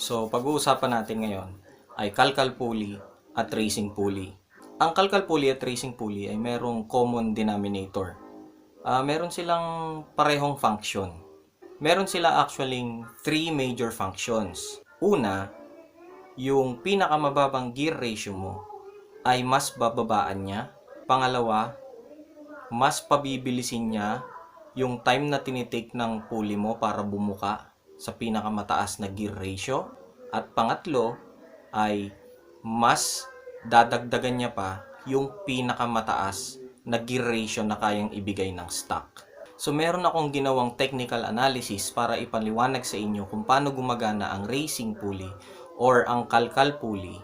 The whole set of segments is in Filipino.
So, pag-uusapan natin ngayon ay kalkal pulley at racing pulley. Ang kalkal pulley at racing pulley ay merong common denominator. Ah, meron silang parehong function. Meron sila actually three major functions. Una, yung pinakamababang gear ratio mo ay mas bababaan niya. Pangalawa, mas pabibilisin niya yung time na tinitake ng pulley mo para bumuka sa pinakamataas na gear ratio. At pangatlo ay mas dadagdagan niya pa yung pinakamataas na gear ratio na kayang ibigay ng stock. So meron akong ginawang technical analysis para ipaliwanag sa inyo kung paano gumagana ang racing pulley or ang kalkal pulley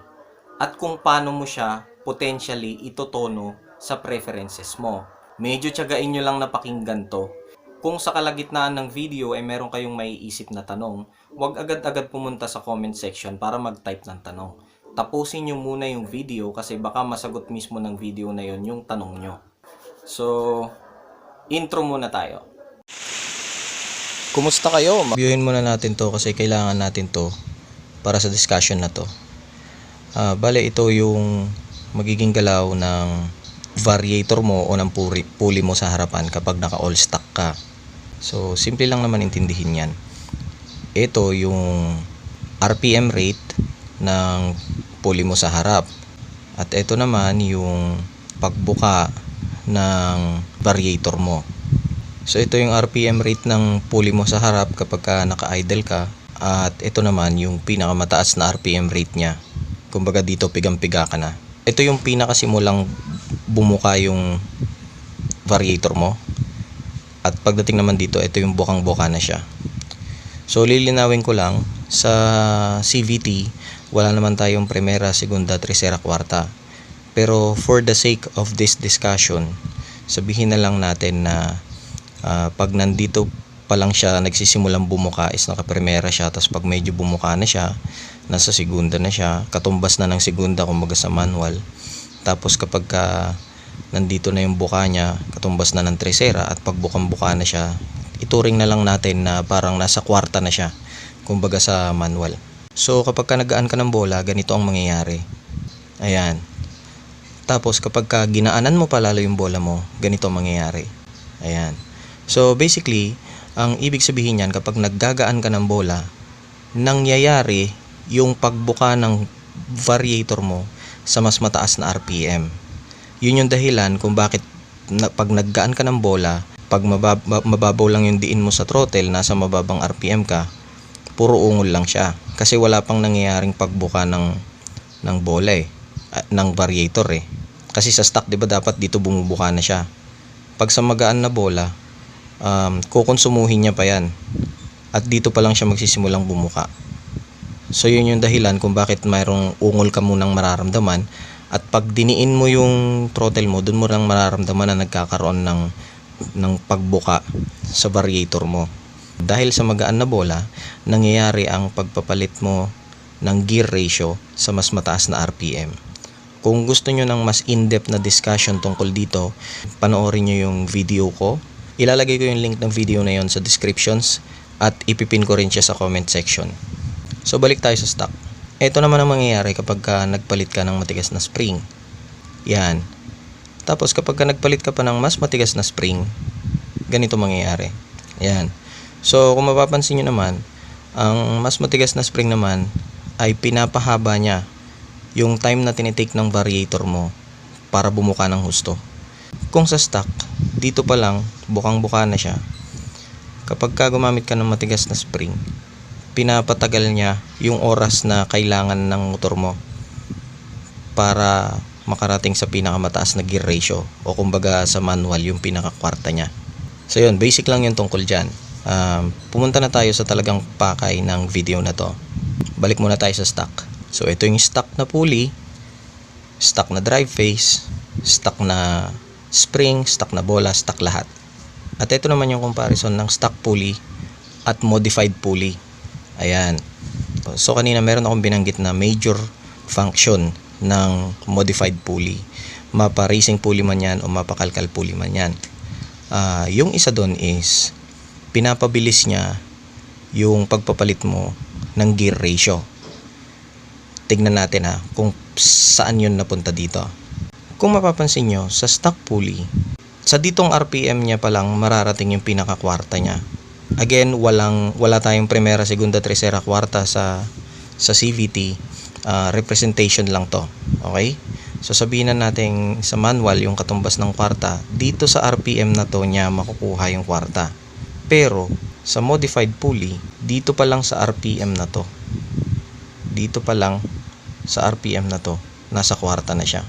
at kung paano mo siya potentially itotono sa preferences mo. Medyo tiyagain nyo lang napakinggan to. Kung sa kalagitnaan ng video ay meron kayong maiisip na tanong, huwag agad-agad pumunta sa comment section para mag-type ng tanong. Tapusin nyo muna yung video kasi baka masagot mismo ng video na yon yung tanong nyo. So, intro muna tayo. Kumusta kayo? Viewin muna natin to kasi kailangan natin to para sa discussion na to. Ah, bale ito yung magiging galaw ng variator mo o ng pulley mo sa harapan kapag naka all stack ka. So, simple lang naman intindihin yan. Ito yung RPM rate ng pulley mo sa harap. At ito naman yung pagbuka ng variator mo. So, ito yung RPM rate ng pulley mo sa harap kapag ka naka-idle ka. At ito naman yung pinakamataas na RPM rate niya. Kumbaga dito pigang-piga ka na. Ito yung pinakasimulang bumuka yung variator mo. At pagdating naman dito, ito yung bukang-buka na siya. So lilinawin ko lang, sa CVT, wala naman tayong primera, segunda, tercera, kwarta. Pero for the sake of this discussion, sabihin na lang natin na ah, pag nandito pa lang siya nagsisimulang bumuka is naka-primera siya tapos pag medyo bumuka na siya nasa segunda na siya katumbas na ng segunda kumbaga sa manual tapos kapag ka nandito na yung buka niya katumbas na ng tresera at pag bukang buka na siya ituring na lang natin na parang nasa kwarta na siya kumbaga sa manual. So kapag ka nagaan ka ng bola ganito ang mangyayari. Ayan. Tapos kapag ka ginaanan mo palalo yung bola mo ganito ang mangyayari. Ayan. So basically ang ibig sabihin niyan kapag naggagaan ka ng bola nangyayari yung pagbuka ng variator mo sa mas mataas na RPM. Yun yung dahilan kung bakit na, pag naggaan ka ng bola, pag mabab, mababaw lang yung diin mo sa throttle, nasa mababang RPM ka, puro ungol lang siya. Kasi wala pang nangyayaring pagbuka ng, ng bola eh, ah, ng variator eh. Kasi sa stock, di ba dapat dito bumubuka na siya. Pag sa magaan na bola, um, kukonsumuhin niya pa yan. At dito pa lang siya magsisimulang bumuka. So yun yung dahilan kung bakit mayroong ungol ka munang mararamdaman at pag diniin mo yung throttle mo, dun mo lang mararamdaman na nagkakaroon ng ng pagbuka sa variator mo. Dahil sa magaan na bola, nangyayari ang pagpapalit mo ng gear ratio sa mas mataas na RPM. Kung gusto nyo ng mas in-depth na discussion tungkol dito, panoorin nyo yung video ko. Ilalagay ko yung link ng video na yon sa descriptions at ipipin ko rin siya sa comment section. So balik tayo sa stock. Ito naman ang mangyayari kapag ka nagpalit ka ng matigas na spring. Yan. Tapos kapag ka nagpalit ka pa ng mas matigas na spring, ganito mangyayari. Yan. So kung mapapansin nyo naman, ang mas matigas na spring naman ay pinapahaba niya yung time na tinitake ng variator mo para bumuka ng husto. Kung sa stock, dito pa lang, bukang-buka na siya. Kapag ka gumamit ka ng matigas na spring, pinapatagal niya yung oras na kailangan ng motor mo para makarating sa pinakamataas na gear ratio o kumbaga sa manual yung pinakakwarta niya. So yun, basic lang yung tungkol dyan. Um, pumunta na tayo sa talagang pakay ng video na to. Balik muna tayo sa stock. So ito yung stock na pulley, stock na drive face, stock na spring, stock na bola, stock lahat. At ito naman yung comparison ng stock pulley at modified pulley. Ayan. So kanina meron akong binanggit na major function ng modified pulley. Mapa racing pulley man yan o mapa kalkal pulley man yan. Ah, yung isa doon is pinapabilis niya yung pagpapalit mo ng gear ratio. Tignan natin ha kung saan yun napunta dito. Kung mapapansin nyo, sa stock pulley, sa ditong RPM niya pa lang mararating yung pinakakwarta niya. Again, walang wala tayong primera, segunda, tercera, kwarta sa sa CVT. Ah, representation lang to. Okay? So sabihin na natin sa manual yung katumbas ng kwarta, dito sa RPM na to niya makukuha yung kwarta. Pero sa modified pulley, dito pa lang sa RPM na to. Dito pa lang sa RPM na to, nasa kwarta na siya.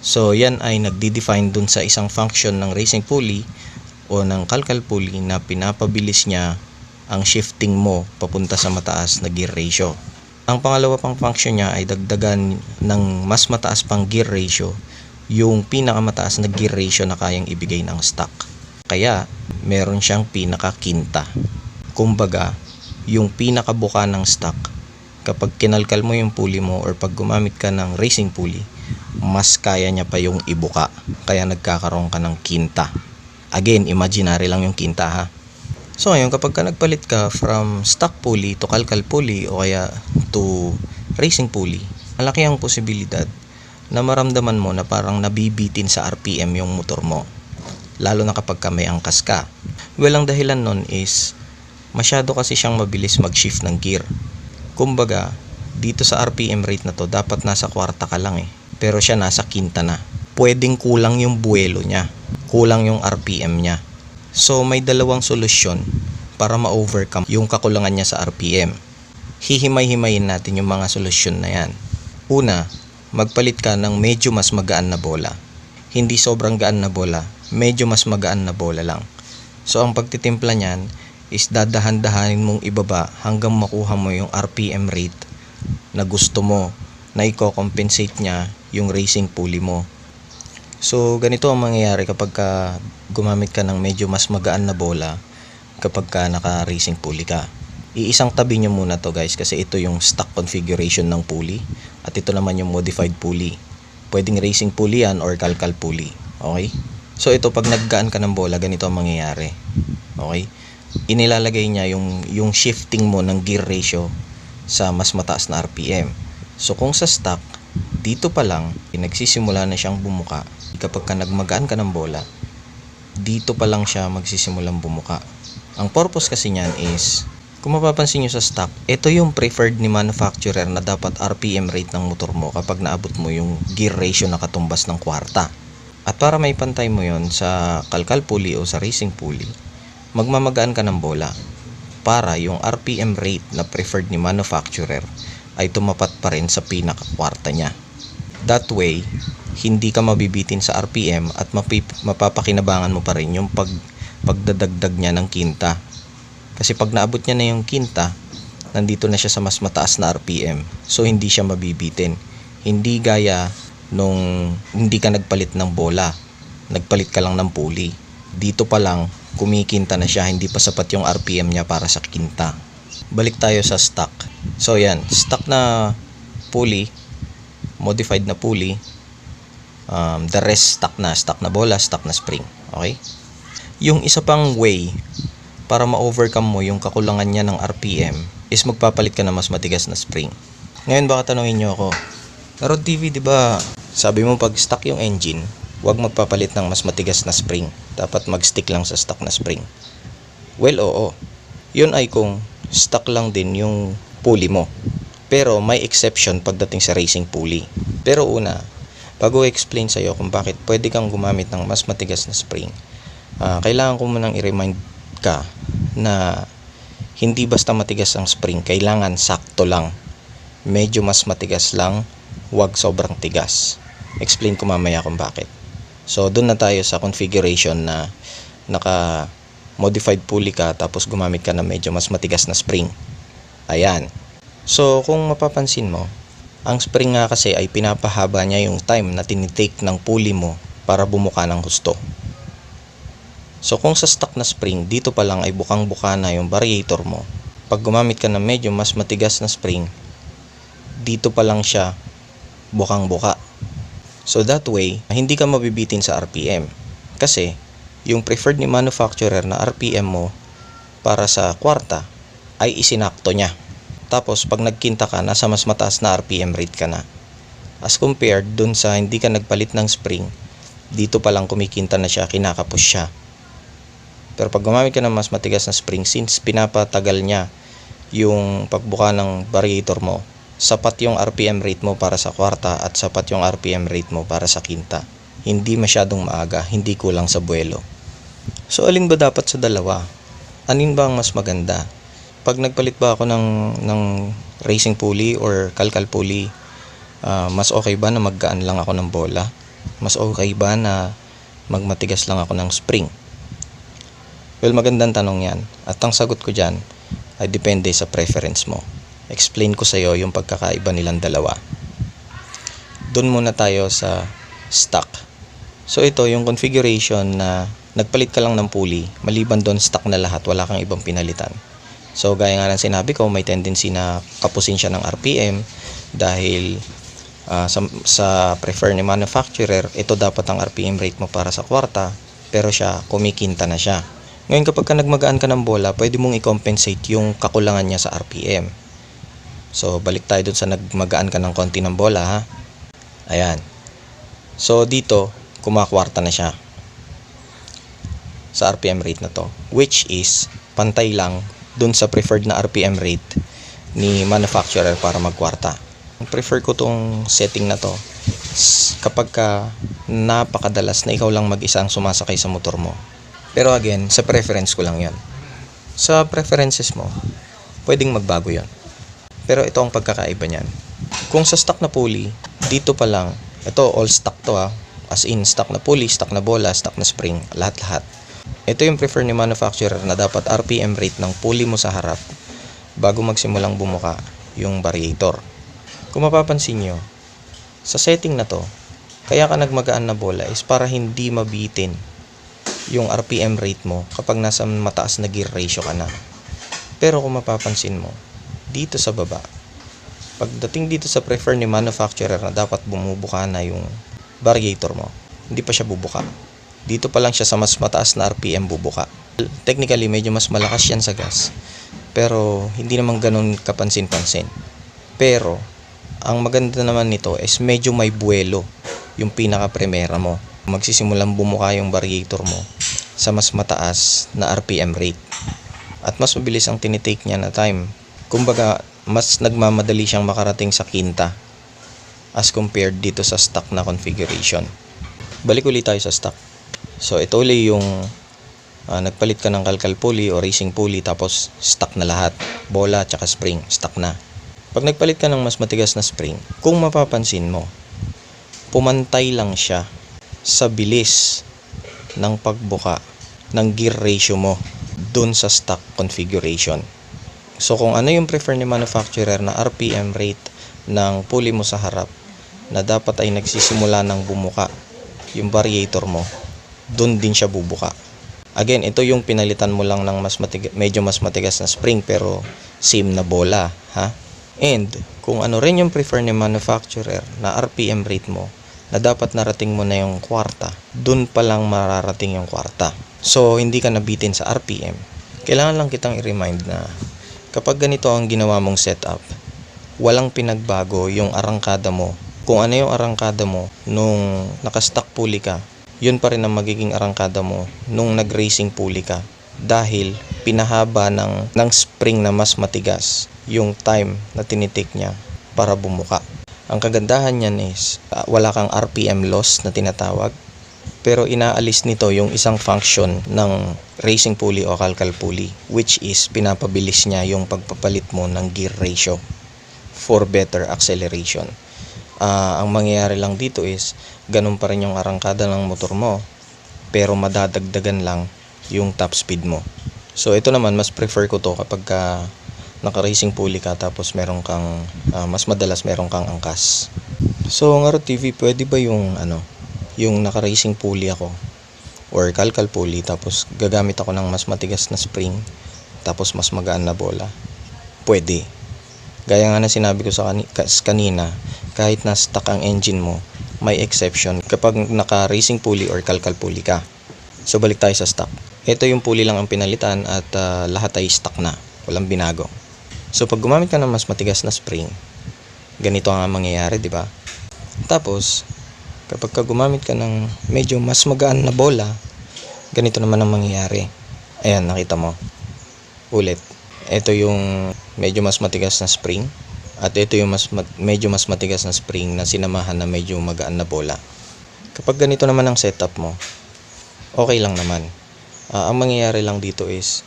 So yan ay nagdi-define dun sa isang function ng racing pulley o ng kalkal pulley na pinapabilis niya ang shifting mo papunta sa mataas na gear ratio. Ang pangalawa pang function niya ay dagdagan ng mas mataas pang gear ratio yung pinakamataas na gear ratio na kayang ibigay ng stock. Kaya meron siyang pinakakinta. Kumbaga, yung pinakabuka ng stock kapag kinalkal mo yung pulley mo or pag gumamit ka ng racing pulley, mas kaya niya pa yung ibuka. Kaya nagkakaroon ka ng kinta. Again, imaginary lang yung kinta ha. So ngayon, kapag ka nagpalit ka from stock pulley to kalkal pulley o kaya to racing pulley, malaki ang posibilidad na maramdaman mo na parang nabibitin sa RPM yung motor mo. Lalo na kapag ka may angkas ka. Well, ang dahilan nun is masyado kasi siyang mabilis mag-shift ng gear. Kumbaga, dito sa RPM rate na to, dapat nasa kwarta ka lang eh. Pero siya nasa kinta na. Pwedeng kulang yung buwelo niya. Kulang yung RPM niya. So, may dalawang solusyon para ma-overcome yung kakulangan niya sa RPM. Hihimay-himayin natin yung mga solusyon na yan. Una, magpalit ka ng medyo mas magaan na bola. Hindi sobrang gaan na bola, medyo mas magaan na bola lang. So, ang pagtitimpla niyan is dadahan-dahanin mong ibaba hanggang makuha mo yung RPM rate na gusto mo na i-compensate niya yung racing pulley mo. So, ganito ang mangyayari kapag ka gumamit ka ng medyo mas magaan na bola kapag ka naka-racing pulley ka. Iisang tabi nyo muna to guys kasi ito yung stock configuration ng pulley at ito naman yung modified pulley. Pwedeng racing pulley yan or kalkal pulley. Okay? So, ito pag naggaan ka ng bola, ganito ang mangyayari. Okay? Inilalagay niya yung, yung shifting mo ng gear ratio sa mas mataas na RPM. So, kung sa stock, dito pa lang, nagsisimula na siyang bumuka. Kapag ka nagmagaan ka ng bola, dito pa lang siya magsisimulang bumuka. Ang purpose kasi niyan is, kung mapapansin nyo sa stock, ito yung preferred ni manufacturer na dapat RPM rate ng motor mo kapag naabot mo yung gear ratio na katumbas ng kwarta. At para may pantay mo yon sa kalkal pulley o sa racing pulley, magmamagaan ka ng bola para yung RPM rate na preferred ni manufacturer ay tumapat pa rin sa pinakakwarta niya. That way, hindi ka mabibitin sa RPM at mapip- mapapakinabangan mo pa rin yung pag pagdadagdag niya ng kinta. Kasi pag naabot niya na yung kinta, nandito na siya sa mas mataas na RPM. So hindi siya mabibitin. Hindi gaya nung hindi ka nagpalit ng bola. Nagpalit ka lang ng pulley. Dito pa lang, kumikinta na siya. Hindi pa sapat yung RPM niya para sa kinta. Balik tayo sa stock. So yan, stock na pulley, modified na pulley, um, the rest stock na, stock na bola, stock na spring. Okay? Yung isa pang way para ma-overcome mo yung kakulangan niya ng RPM is magpapalit ka ng mas matigas na spring. Ngayon baka tanungin nyo ako, pero TV, di ba, sabi mo pag stuck yung engine, huwag magpapalit ng mas matigas na spring. Dapat mag-stick lang sa stock na spring. Well, oo. Yun ay kung stuck lang din yung pulley mo. Pero may exception pagdating sa racing pulley. Pero una, bago explain sa iyo kung bakit pwede kang gumamit ng mas matigas na spring, ah, kailangan ko munang i-remind ka na hindi basta matigas ang spring, kailangan sakto lang. Medyo mas matigas lang, huwag sobrang tigas. Explain ko mamaya kung bakit. So, doon na tayo sa configuration na naka modified pulley ka tapos gumamit ka ng medyo mas matigas na spring. Ayan. So, kung mapapansin mo, ang spring nga kasi ay pinapahaba niya yung time na tinitake ng pulley mo para bumuka ng husto. So kung sa stock na spring, dito pa lang ay bukang-buka na yung variator mo. Pag gumamit ka ng medyo mas matigas na spring, dito pa lang siya bukang-buka. So that way, hindi ka mabibitin sa RPM. Kasi yung preferred ni manufacturer na RPM mo para sa kwarta ay isinakto niya. Tapos pag nagkinta ka, nasa mas mataas na RPM rate ka na. As compared dun sa hindi ka nagpalit ng spring, dito pa lang kumikinta na siya, kinakapos siya. Pero pag gumamit ka ng mas matigas na spring, since pinapatagal niya yung pagbuka ng variator mo, sapat yung RPM rate mo para sa kwarta at sapat yung RPM rate mo para sa kinta. Hindi masyadong maaga, hindi kulang sa buwelo. So alin ba dapat sa dalawa? Anin ba ang mas maganda? Pag nagpalit ba ako ng, ng racing pulley or kalkal pulley, ah, mas okay ba na maggaan lang ako ng bola? Mas okay ba na magmatigas lang ako ng spring? Well, magandang tanong yan. At ang sagot ko dyan ay depende sa preference mo. Explain ko sa iyo yung pagkakaiba nilang dalawa. Doon muna tayo sa stock. So ito yung configuration na nagpalit ka lang ng pulley, maliban doon stock na lahat, wala kang ibang pinalitan. So gaya nga ng sinabi ko, may tendency na kapusin siya ng RPM dahil ah, sa, sa prefer ni manufacturer, ito dapat ang RPM rate mo para sa kwarta, pero siya kumikinta na siya. Ngayon kapag ka nagmagaan ka ng bola, pwede mong i-compensate yung kakulangan niya sa RPM. So balik tayo dun sa nagmagaan ka ng konti ng bola ha. Ayan. So dito, kumakwarta na siya sa RPM rate na to which is pantay lang dun sa preferred na RPM rate ni manufacturer para magkwarta. Prefer ko tong setting na to kapag ka napakadalas na ikaw lang mag-isa ang sumasakay sa motor mo. Pero again, sa preference ko lang yon. Sa preferences mo, pwedeng magbago yon. Pero ito ang pagkakaiba niyan. Kung sa stock na pulley, dito pa lang, ito all stock to ha. As in, stock na pulley, stock na bola, stock na spring, lahat-lahat. Ito yung prefer ni manufacturer na dapat RPM rate ng pulley mo sa harap bago magsimulang bumuka yung variator. Kung mapapansin nyo, sa setting na to, kaya ka nagmagaan na bola is para hindi mabitin yung RPM rate mo kapag nasa mataas na gear ratio ka na. Pero kung mapapansin mo, dito sa baba, pagdating dito sa prefer ni manufacturer na dapat bumubuka na yung variator mo, hindi pa siya bubuka. Dito pa lang siya sa mas mataas na RPM bubuka. Technically, medyo mas malakas yan sa gas. Pero, hindi naman ganun kapansin-pansin. Pero, ang maganda naman nito is medyo may buwelo yung pinaka-primera mo. Magsisimulang bumuka yung variator mo sa mas mataas na RPM rate. At mas mabilis ang tinitake niya na time. Kumbaga, mas nagmamadali siyang makarating sa kinta as compared dito sa stock na configuration. Balik ulit tayo sa stock. So ito ulit yung ah, nagpalit ka ng kalkal pulley o racing pulley tapos stock na lahat. Bola tsaka spring, stock na. Pag nagpalit ka ng mas matigas na spring, kung mapapansin mo, pumantay lang siya sa bilis ng pagbuka ng gear ratio mo dun sa stock configuration. So kung ano yung prefer ni manufacturer na RPM rate ng pulley mo sa harap na dapat ay nagsisimula ng bumuka yung variator mo, dun din siya bubuka. Again, ito yung pinalitan mo lang ng mas matigas, medyo mas matigas na spring pero same na bola, ha? And kung ano rin yung prefer ni manufacturer na RPM rate mo na dapat narating mo na yung kwarta, dun pa lang mararating yung kwarta. So, hindi ka nabitin sa RPM. Kailangan lang kitang i-remind na kapag ganito ang ginawa mong setup, walang pinagbago yung arangkada mo. Kung ano yung arangkada mo nung nakastock pulley ka, yun pa rin ang magiging arangkada mo nung nag-racing pulley ka. Dahil pinahaba ng, ng spring na mas matigas yung time na tinitik niya para bumuka. Ang kagandahan niyan is ah, wala kang RPM loss na tinatawag pero inaalis nito yung isang function ng racing pulley o kalkal pulley which is pinapabilis niya yung pagpapalit mo ng gear ratio for better acceleration. Ah, ang mangyayari lang dito is ganun pa rin yung arangkada ng motor mo pero madadagdagan lang yung top speed mo. So ito naman mas prefer ko to kapag ka naka-racing pulley ka tapos meron kang ah, mas madalas meron kang angkas. So ngaro TV pwede ba yung ano yung naka-racing pulley ako or kalkal pulley tapos gagamit ako ng mas matigas na spring tapos mas magaan na bola? Pwede. Gaya nga na sinabi ko sa kanina, kahit na stuck ang engine mo, may exception kapag naka-racing pulley or kalkal pulley ka. So balik tayo sa stock. Ito yung pulley lang ang pinalitan at ah, lahat ay stock na. Walang binago. So pag gumamit ka ng mas matigas na spring, ganito ang mangyayari, di ba? Tapos, kapag ka gumamit ka ng medyo mas magaan na bola, ganito naman ang mangyayari. Ayan, nakita mo. Ulit. Ito yung medyo mas matigas na spring. At ito yung mas mat- medyo mas matigas na spring na sinamahan na medyo magaan na bola. Kapag ganito naman ang setup mo, okay lang naman. Ah, ang mangyayari lang dito is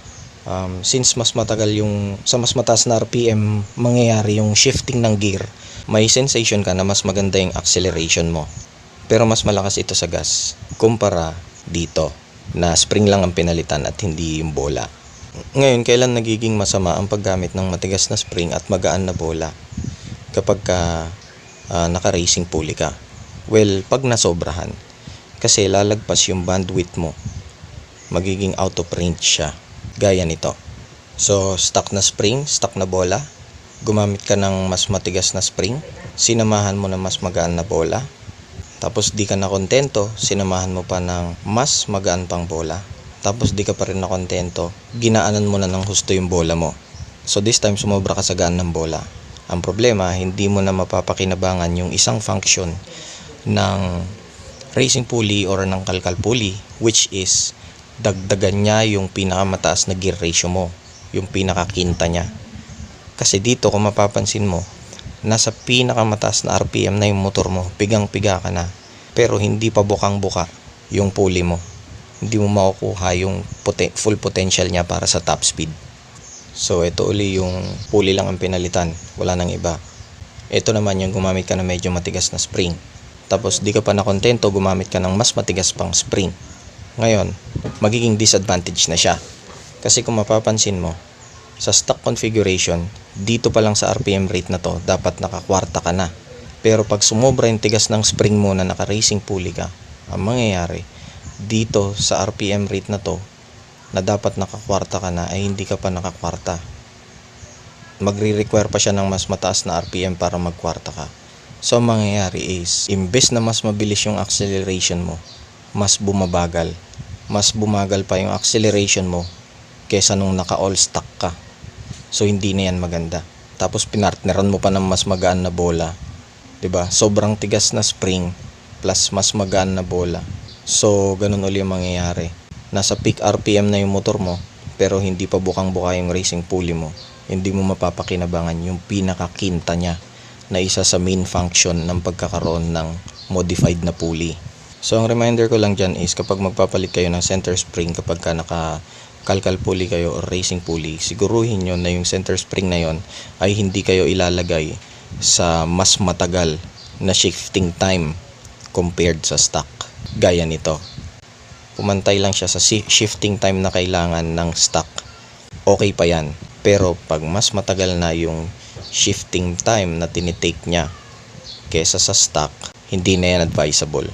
um, since mas matagal yung sa mas mataas na RPM mangyayari yung shifting ng gear, may sensation ka na mas maganda yung acceleration mo. Pero mas malakas ito sa gas kumpara dito na spring lang ang pinalitan at hindi yung bola. Ngayon, kailan nagiging masama ang paggamit ng matigas na spring at magaan na bola? Kapag ka ah, naka-racing pulley ka. Well, pag nasobrahan. Kasi lalagpas yung bandwidth mo. Magiging out of range siya. Gaya nito. So, stock na spring, stock na bola. Gumamit ka ng mas matigas na spring. Sinamahan mo ng mas magaan na bola. Tapos di ka na kontento, sinamahan mo pa ng mas magaan pang bola. Tapos di ka pa rin na kontento, ginaanan mo na ng husto yung bola mo. So this time sumobra ka sa gaan ng bola. Ang problema, hindi mo na mapapakinabangan yung isang function ng racing pulley or ng kalkal pulley which is dagdagan niya yung pinakamataas na gear ratio mo, yung pinakakinta niya. Kasi dito kung mapapansin mo, nasa pinakamataas na RPM na yung motor mo, pigang-piga ka na. Pero hindi pa bukang-buka yung pulley mo. Hindi mo makukuha yung poten- full potential niya para sa top speed. So ito uli yung pulley lang ang pinalitan, wala nang iba. Ito naman yung gumamit ka ng medyo matigas na spring. Tapos di ka pa nakontento, gumamit ka ng mas matigas pang spring. Ngayon, magiging disadvantage na siya. Kasi kung mapapansin mo, sa stock configuration, dito pa lang sa RPM rate na to, dapat nakakwarta ka na. Pero pag sumobra yung tigas ng spring mo na naka-racing pulley ka, ang mangyayari, dito sa RPM rate na to, na dapat nakakwarta ka na, ay hindi ka pa nakakwarta. Magre-require pa siya ng mas mataas na RPM para magkwarta ka. So, ang mangyayari is, imbes na mas mabilis yung acceleration mo, mas bumabagal. Mas bumagal pa yung acceleration mo kesa nung naka-all stock ka. So hindi na yan maganda. Tapos pinartneran mo pa ng mas magaan na bola. 'Di ba? Sobrang tigas na spring plus mas magaan na bola. So ganun uli ang mangyayari. Nasa peak RPM na yung motor mo pero hindi pa bukang-buka yung racing pulley mo. Hindi mo mapapakinabangan yung pinakakinta niya na isa sa main function ng pagkakaroon ng modified na pulley. So ang reminder ko lang dyan is kapag magpapalit kayo ng center spring kapag ka naka kalkal pulley kayo or racing pulley, siguruhin nyo na yung center spring na yon ay hindi kayo ilalagay sa mas matagal na shifting time compared sa stock. Gaya nito. Pumantay lang siya sa shifting time na kailangan ng stock. Okay pa yan. Pero pag mas matagal na yung shifting time na tinitake niya kesa sa stock, hindi na yan advisable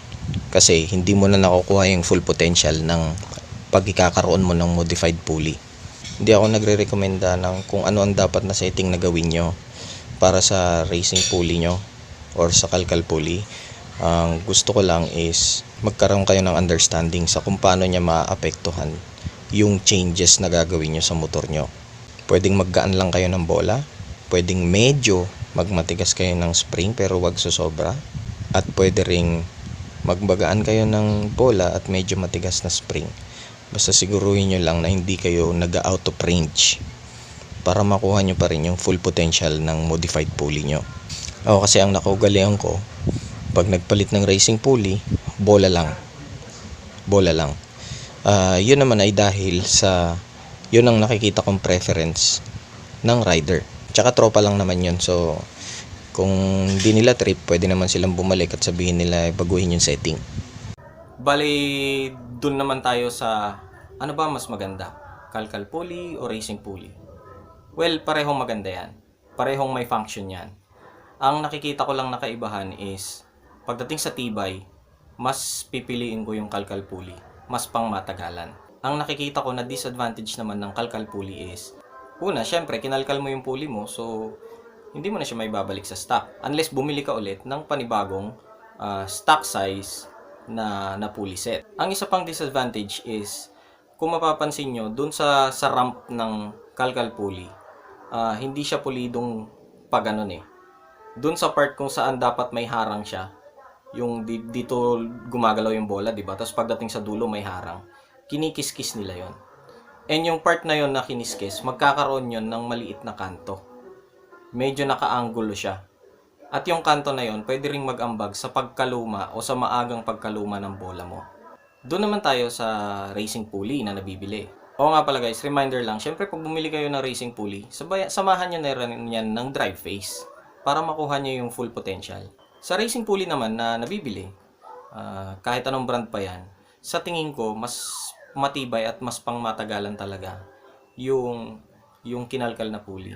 kasi hindi mo na nakukuha yung full potential ng pagkakaroon mo ng modified pulley. Hindi ako nagre-recommenda ng kung ano ang dapat na setting na gawin nyo para sa racing pulley nyo or sa kalkal pulley. Ang gusto ko lang is magkaroon kayo ng understanding sa kung paano niya maapektuhan yung changes na gagawin nyo sa motor nyo. Pwedeng maggaan lang kayo ng bola, pwedeng medyo magmatigas kayo ng spring pero wag susobra at pwede ring magbagaan kayo ng bola at medyo matigas na spring. Basta siguruhin nyo lang na hindi kayo nag-out of range para makuha nyo pa rin yung full potential ng modified pulley nyo. Ako kasi ang nakaugalian ko, pag nagpalit ng racing pulley, bola lang. Bola lang. Ah, yun naman ay dahil sa yun ang nakikita kong preference ng rider. Tsaka tropa lang naman yun. So, kung hindi nila trip, pwede naman silang bumalik at sabihin nila baguhin yung setting. Bali, dun naman tayo sa ano ba mas maganda? Kalkal pulley o racing pulley? Well, parehong maganda yan. Parehong may function yan. Ang nakikita ko lang nakaibahan is pagdating sa tibay, mas pipiliin ko yung kalkal pulley. Mas pang matagalan. Ang nakikita ko na disadvantage naman ng kalkal pulley is una, syempre, kinalkal mo yung pulley mo, so hindi mo na siya may babalik sa stock. Unless bumili ka ulit ng panibagong ah, stock size na, na pulley set. Ang isa pang disadvantage is, kung mapapansin nyo, dun sa, sa ramp ng kalkal pulley, ah, hindi siya pulidong pag ganun eh. Doon sa part kung saan dapat may harang siya, yung di- dito gumagalaw yung bola, di ba? Tapos pagdating sa dulo may harang. Kinikis-kis nila yon. And yung part na yon na kiniskis, magkakaroon yon ng maliit na kanto. Medyo nakaanggulo siya. At yung kanto na yon, pwede ring mag-ambag sa pagkaluma o sa maagang pagkaluma ng bola mo. Doon naman tayo sa racing pulley na nabibili. Oo nga pala guys, reminder lang, syempre pag bumili kayo ng racing pulley, sabay, samahan nyo na rin yan ng drive phase para makuha nyo yung full potential. Sa racing pulley naman na nabibili, ah, kahit anong brand pa yan, sa tingin ko, mas matibay at mas pangmatagalan talaga yung, yung kinalkal na pulley.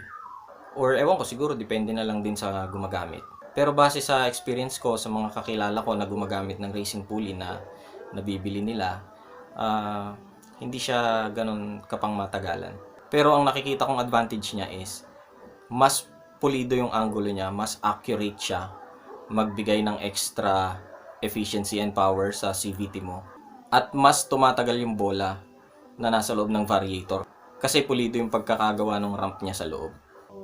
Or ewan ko, siguro depende na lang din sa gumagamit. Pero base sa experience ko sa mga kakilala ko na gumagamit ng racing pulley na nabibili nila, ah, hindi siya ganun kapang matagalan. Pero ang nakikita kong advantage niya is mas pulido yung angulo niya, mas accurate siya, magbigay ng extra efficiency and power sa CVT mo. At mas tumatagal yung bola na nasa loob ng variator kasi pulido yung pagkakagawa ng ramp niya sa loob.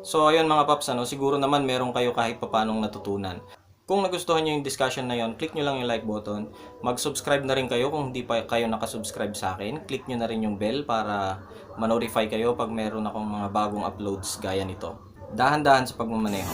So ayun mga paps, ano, siguro naman meron kayo kahit papanong natutunan. Kung nagustuhan nyo yung discussion na yon, click nyo lang yung like button. Mag-subscribe na rin kayo kung hindi pa kayo nakasubscribe sa akin. Click nyo na rin yung bell para ma-notify kayo pag meron akong mga bagong uploads gaya nito. Dahan-dahan sa pagmamaneho.